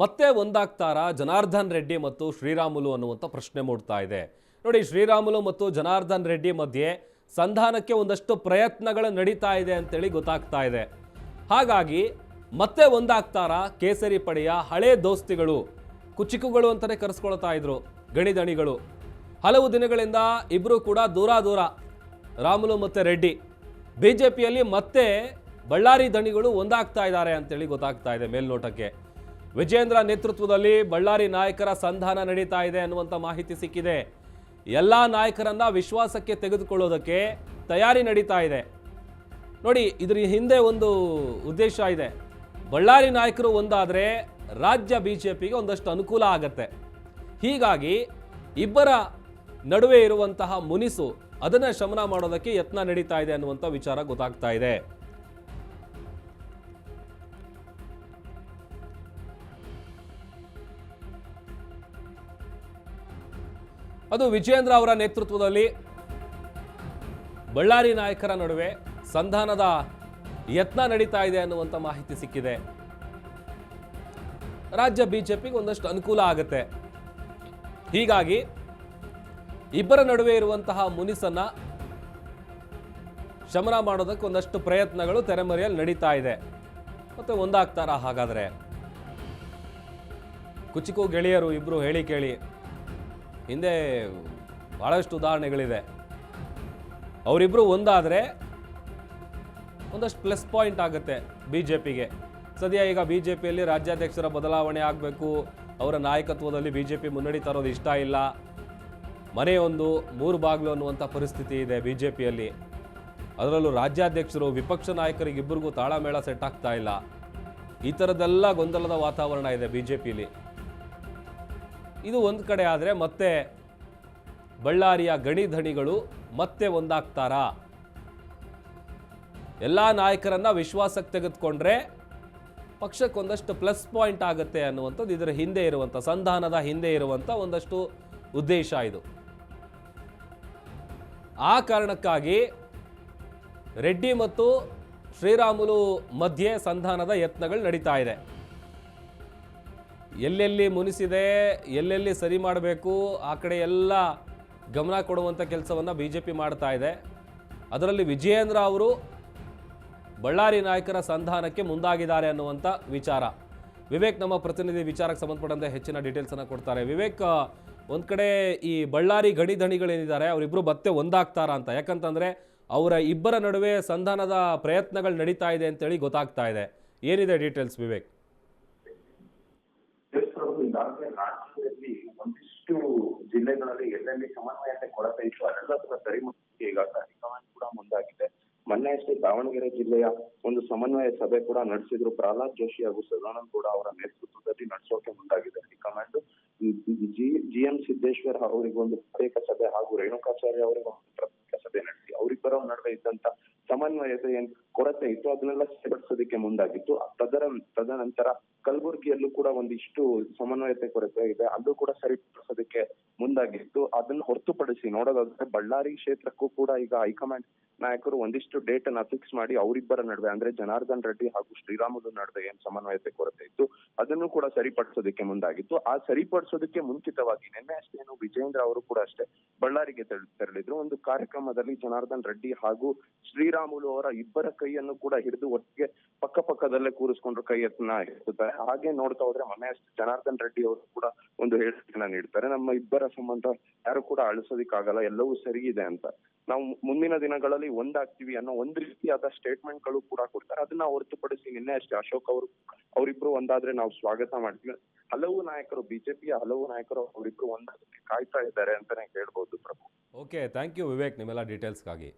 ಮತ್ತೆ ಒಂದಾಗ್ತಾರಾ ಜನಾರ್ದನ್ ರೆಡ್ಡಿ ಮತ್ತು ಶ್ರೀರಾಮುಲು ಅನ್ನುವಂಥ ಪ್ರಶ್ನೆ ಮೂಡ್ತಾ ಇದೆ. ನೋಡಿ, ಶ್ರೀರಾಮುಲು ಮತ್ತು ಜನಾರ್ದನ್ ರೆಡ್ಡಿ ಮಧ್ಯೆ ಸಂಧಾನಕ್ಕೆ ಒಂದಷ್ಟು ಪ್ರಯತ್ನಗಳು ನಡೀತಾ ಇದೆ ಅಂತೇಳಿ ಗೊತ್ತಾಗ್ತಾ ಇದೆ. ಹಾಗಾಗಿ ಮತ್ತೆ ಒಂದಾಗ್ತಾರಾ ಕೇಸರಿ ಪಡೆಯ ಹಳೆ ದೋಸ್ತಿಗಳು, ಕುಚಿಕುಗಳು ಅಂತಲೇ ಕರೆಸ್ಕೊಳ್ತಾ ಇದ್ರು ಗಣಿದಣಿಗಳು ಹಲವು ದಿನಗಳಿಂದ ಇಬ್ಬರು ಕೂಡ ದೂರ ದೂರ ರಾಮುಲು ಮತ್ತು ರೆಡ್ಡಿ. ಬಿ ಜೆ ಮತ್ತೆ ಬಳ್ಳಾರಿ ದಣಿಗಳು ಒಂದಾಗ್ತಾ ಇದ್ದಾರೆ ಅಂತೇಳಿ ಗೊತ್ತಾಗ್ತಾ ಇದೆ ಮೇಲ್ನೋಟಕ್ಕೆ. ವಿಜೇಂದ್ರ ನೇತೃತ್ವದಲ್ಲಿ ಬಳ್ಳಾರಿ ನಾಯಕರ ಸಂಧಾನ ನಡೀತಾ ಇದೆ ಅನ್ನುವಂಥ ಮಾಹಿತಿ ಸಿಕ್ಕಿದೆ. ಎಲ್ಲ ನಾಯಕರನ್ನ ವಿಶ್ವಾಸಕ್ಕೆ ತೆಗೆದುಕೊಳ್ಳೋದಕ್ಕೆ ತಯಾರಿ ನಡೀತಾ ಇದೆ. ನೋಡಿ, ಇದ್ರ ಹಿಂದೆ ಒಂದು ಉದ್ದೇಶ ಇದೆ. ಬಳ್ಳಾರಿ ನಾಯಕರು ಒಂದಾದರೆ ರಾಜ್ಯ ಬಿ ಜೆ ಪಿಗೆ ಒಂದಷ್ಟು ಅನುಕೂಲ ಆಗತ್ತೆ. ಹೀಗಾಗಿ ಇಬ್ಬರ ನಡುವೆ ಇರುವಂತಹ ಮುನಿಸು ಅದನ್ನು ಶಮನ ಮಾಡೋದಕ್ಕೆ ಯತ್ನ ನಡೀತಾ ಇದೆ ಅನ್ನುವಂಥ ವಿಚಾರ ಗೊತ್ತಾಗ್ತಾ ಇದೆ. ಅದು ವಿಜೇಂದ್ರ ಅವರ ನೇತೃತ್ವದಲ್ಲಿ ಬಳ್ಳಾರಿ ನಾಯಕರ ನಡುವೆ ಸಂಧಾನದ ಯತ್ನ ನಡೀತಾ ಇದೆ ಅನ್ನುವಂಥ ಮಾಹಿತಿ ಸಿಕ್ಕಿದೆ. ರಾಜ್ಯ ಬಿಜೆಪಿಗೆ ಒಂದಷ್ಟು ಅನುಕೂಲ ಆಗುತ್ತೆ. ಹೀಗಾಗಿ ಇಬ್ಬರ ನಡುವೆ ಇರುವಂತಹ ಮುನಿಸನ್ನ ಶಮನ ಮಾಡೋದಕ್ಕೆ ಒಂದಷ್ಟು ಪ್ರಯತ್ನಗಳು ತೆರೆಮರೆಯಲ್ಲಿ ನಡೀತಾ ಇದೆ. ಮತ್ತೆ ಒಂದಾಗ್ತಾರಾ ಹಾಗಾದ್ರೆ? ಕುಚಿಕು ಗೆಳೆಯರು ಇಬ್ರು ಹೇಳಿ ಕೇಳಿ. ಹಿಂದೆ ಬಹಳಷ್ಟು ಉದಾಹರಣೆಗಳಿದೆ. ಅವರಿಬ್ಬರು ಒಂದಾದರೆ ಒಂದಷ್ಟು ಪ್ಲಸ್ ಪಾಯಿಂಟ್ ಆಗುತ್ತೆ ಬಿ ಜೆ ಪಿಗೆ ಸದ್ಯ ಈಗ ಬಿ ಜೆ ಪಿಯಲ್ಲಿ ರಾಜ್ಯಾಧ್ಯಕ್ಷರ ಬದಲಾವಣೆ ಆಗಬೇಕು, ಅವರ ನಾಯಕತ್ವದಲ್ಲಿ ಬಿ ಜೆ ಪಿ ಮುನ್ನಡಿ ತರೋದು ಇಷ್ಟ ಇಲ್ಲ. ಮನೆಯೊಂದು, ಮೂರು ಬಾಗಿಲು ಅನ್ನುವಂಥ ಪರಿಸ್ಥಿತಿ ಇದೆ ಬಿ ಜೆ ಪಿಯಲ್ಲಿ ಅದರಲ್ಲೂ ರಾಜ್ಯಾಧ್ಯಕ್ಷರು, ವಿಪಕ್ಷ ನಾಯಕರಿಗೆ ಇಬ್ಬರಿಗೂ ತಾಳಮೇಳ ಸೆಟ್ ಆಗ್ತಾ ಇಲ್ಲ. ಈ ಥರದ್ದೆಲ್ಲ ಗೊಂದಲದ ವಾತಾವರಣ ಇದೆ ಬಿ ಜೆ ಪಿಲಿ ಇದು ಒಂದು ಕಡೆ ಆದರೆ ಮತ್ತೆ ಬಳ್ಳಾರಿಯ ಗಣಿ ಧಣಿಗಳು ಮತ್ತೆ ಒಂದಾಗ್ತಾರಾ? ಎಲ್ಲ ನಾಯಕರನ್ನ ವಿಶ್ವಾಸಕ್ಕೆ ತೆಗೆದುಕೊಂಡ್ರೆ ಪಕ್ಷಕ್ಕೊಂದಷ್ಟು ಪ್ಲಸ್ ಪಾಯಿಂಟ್ ಆಗುತ್ತೆ ಅನ್ನುವಂಥದ್ದು ಇದರ ಹಿಂದೆ ಇರುವಂಥ, ಸಂಧಾನದ ಹಿಂದೆ ಇರುವಂಥ ಒಂದಷ್ಟು ಉದ್ದೇಶ ಇದು. ಆ ಕಾರಣಕ್ಕಾಗಿ ರೆಡ್ಡಿ ಮತ್ತು ಶ್ರೀರಾಮುಲು ಮಧ್ಯೆ ಸಂಧಾನದ ಯತ್ನಗಳು ನಡೀತಾ ಇದೆ. ಎಲ್ಲೆಲ್ಲಿ ಮುನಿಸಿದೆ, ಎಲ್ಲೆಲ್ಲಿ ಸರಿ ಮಾಡಬೇಕು, ಆ ಕಡೆ ಎಲ್ಲ ಗಮನ ಕೊಡುವಂಥ ಕೆಲಸವನ್ನು ಬಿ ಜೆ ಪಿ ಮಾಡ್ತಾ ಇದೆ. ಅದರಲ್ಲಿ ವಿಜಯೇಂದ್ರ ಅವರು ಬಳ್ಳಾರಿ ನಾಯಕರ ಸಂಧಾನಕ್ಕೆ ಮುಂದಾಗಿದ್ದಾರೆ ಅನ್ನುವಂಥ ವಿಚಾರ. ವಿವೇಕ್ ನಮ್ಮ ಪ್ರತಿನಿಧಿ ವಿಚಾರಕ್ಕೆ ಸಂಬಂಧಪಟ್ಟಂತೆ ಹೆಚ್ಚಿನ ಡೀಟೇಲ್ಸನ್ನು ಕೊಡ್ತಾರೆ. ವಿವೇಕ್, ಒಂದು ಕಡೆ ಈ ಬಳ್ಳಾರಿ ಗಣಿ ಧಣಿಗಳೇನಿದ್ದಾರೆ ಅವರಿಬ್ಬರು ಮತ್ತೆ ಒಂದಾಗ್ತಾರಾ ಅಂತ. ಯಾಕಂತಂದರೆ ಅವರ ಇಬ್ಬರ ನಡುವೆ ಸಂಧಾನದ ಪ್ರಯತ್ನಗಳು ನಡೀತಾ ಇದೆ ಅಂತೇಳಿ ಗೊತ್ತಾಗ್ತಾ ಇದೆ. ಏನಿದೆ ಡೀಟೇಲ್ಸ್ ವಿವೇಕ್? ಒಂದಿಷ್ಟು ಜಿಲ್ಲೆಗಳಲ್ಲಿ ಎಲ್ಲೆಲ್ಲಿ ಸಮನ್ವಯತೆ ಕೊರತೆ ಇತ್ತು ಸರಿ ಮಾಡೋದಕ್ಕೆ ಈಗಾಗಲೇ ಹೈಕಮಾಂಡ್ ಕೂಡ ಮುಂದಾಗಿದೆ. ಮೊನ್ನೆ ಅಷ್ಟೇ ದಾವಣಗೆರೆ ಜಿಲ್ಲೆಯ ಒಂದು ಸಮನ್ವಯ ಸಭೆ ಕೂಡ ನಡೆಸಿದ್ರು. ಪ್ರಹ್ಲಾದ್ ಜೋಶಿ ಹಾಗೂ ಸದಾನಂದ ಗೌಡ ಅವರ ನೇತೃತ್ವದಲ್ಲಿ ನಡೆಸೋಕೆ ಮುಂದಾಗಿದೆ high command G G M Siddeshwar ಅವರಿಗೊಂದು ಪ್ರತ್ಯೇಕ ಸಭೆ ಹಾಗೂ ರೇಣುಕಾಚಾರ್ಯ ಅವರಿಗೆ ಒಂದು ಪ್ರತ್ಯೇಕ ಸಭೆ ನಡೆಸಿ, ಅವರಿಬ್ಬರ ನಡುವೆ ಇದ್ದಂತ ಸಮನ್ವಯತೆ ಏನ್ ಕೊರತೆ ಇತ್ತು ಅದನ್ನೆಲ್ಲ ಸರಿಪಡಿಸೋದಕ್ಕೆ ಮುಂದಾಗಿತ್ತು. ತದರ, ತದನಂತರ ಕಲಬುರಗಿಯಲ್ಲೂ ಕೂಡ ಒಂದಿಷ್ಟು ಸಮನ್ವಯತೆ ಕೊರತೆ ಇದೆ. ಅದು ಕೂಡ ಸರಿಪಡಿಸೋದಕ್ಕೆ ಮುಂದಾಗಿತ್ತು ಅದನ್ನ ಹೊರತುಪಡಿಸಿ ನೋಡೋದಾದ್ರೆ ಬಳ್ಳಾರಿ ಕ್ಷೇತ್ರಕ್ಕೂ ಕೂಡ ಈಗ ಹೈಕಮಾಂಡ್ ನಾಯಕರು ಒಂದಿಷ್ಟು ಡೇಟ್ ಅನ್ನ ಫಿಕ್ಸ್ ಮಾಡಿ ಅವರಿಬ್ಬರ ನಡುವೆ, ಅಂದ್ರೆ ಜನಾರ್ದನ್ ರೆಡ್ಡಿ ಹಾಗೂ ಶ್ರೀರಾಮುಲು ನಡುವೆ ಏನ್ ಸಮನ್ವಯತೆ ಕೊರತೆ ಇತ್ತು, ಅದನ್ನು ಕೂಡ ಸರಿಪಡಿಸೋದಕ್ಕೆ ಮುಂದಾಗಿತ್ತು. ಆ ಸರಿಪಡಿಸೋದಕ್ಕೆ ಮುಂಚಿತವಾಗಿ ನಿನ್ನೆ ಅಷ್ಟೇನು ವಿಜೇಂದ್ರ ಅವರು ಕೂಡ ಅಷ್ಟೇ ಬಳ್ಳಾರಿಗೆ ತೆರಳಿ- ತೆರಳಿದ್ರು. ಒಂದು ಕಾರ್ಯಕ್ರಮದಲ್ಲಿ ಜನಾರ್ದನ್ ರೆಡ್ಡಿ ಹಾಗೂ ಶ್ರೀರಾಮುಲು ಅವರ ಇಬ್ಬರ ಕೈಯನ್ನು ಕೂಡ ಹಿಡಿದು ಒಟ್ಟಿಗೆ ಪಕ್ಕ ಪಕ್ಕದಲ್ಲೇ ಕೂರಿಸ್ಕೊಂಡ್ರು ಕೈ ಎತ್ತನ ಹಾಗೆ ನೋಡ್ತಾ ಹೋದ್ರೆ ಮೊನ್ನೆ ಅಷ್ಟೇ ಜನಾರ್ದನ್ ರೆಡ್ಡಿ ಅವರು ಕೂಡ ಒಂದು ಹೇಳಿಕೆಯನ್ನ ನೀಡ್ತಾರೆ. ನಮ್ಮ ಇಬ್ಬರ ಸಂಬಂಧ ಯಾರು ಕೂಡ ಅಳಿಸೋದಿಕ್ಕಾಗಲ್ಲ, ಎಲ್ಲವೂ ಸರಿ ಇದೆ ಅಂತ. ನಾವು ಮುಂದಿನ ದಿನಗಳಲ್ಲಿ ಒಂದಾಗ್ತೀವಿ ಅನ್ನೋ ಒಂದ್ ರೀತಿಯಾದ ಸ್ಟೇಟ್ಮೆಂಟ್ಗಳು ಕೂಡ ಕೊಡ್ತಾರೆ. ಅದನ್ನ ಹೊರತುಪಡಿಸಿ ನಿನ್ನೆ ಅಷ್ಟೇ ಅಶೋಕ್ ಅವರು, ಅವರಿಬ್ರು ಒಂದಾದ್ರೆ ನಾವು ಸ್ವಾಗತ ಮಾಡ್ತೀವಿ. ಹಲವು ನಾಯಕರು, ಬಿಜೆಪಿಯ ಹಲವು ನಾಯಕರು ಅವರಿಬ್ರು ಒಂದಾದ್ರೆ ಕಾಯ್ತಾ ಇದ್ದಾರೆ ಅಂತಾನೆ ಹೇಳ್ಬಹುದು Prabhu. Okay thank you Vivek, ನಿಮ್ಮೆಲ್ಲ ಡೀಟೇಲ್ಸ್ಗಾಗಿ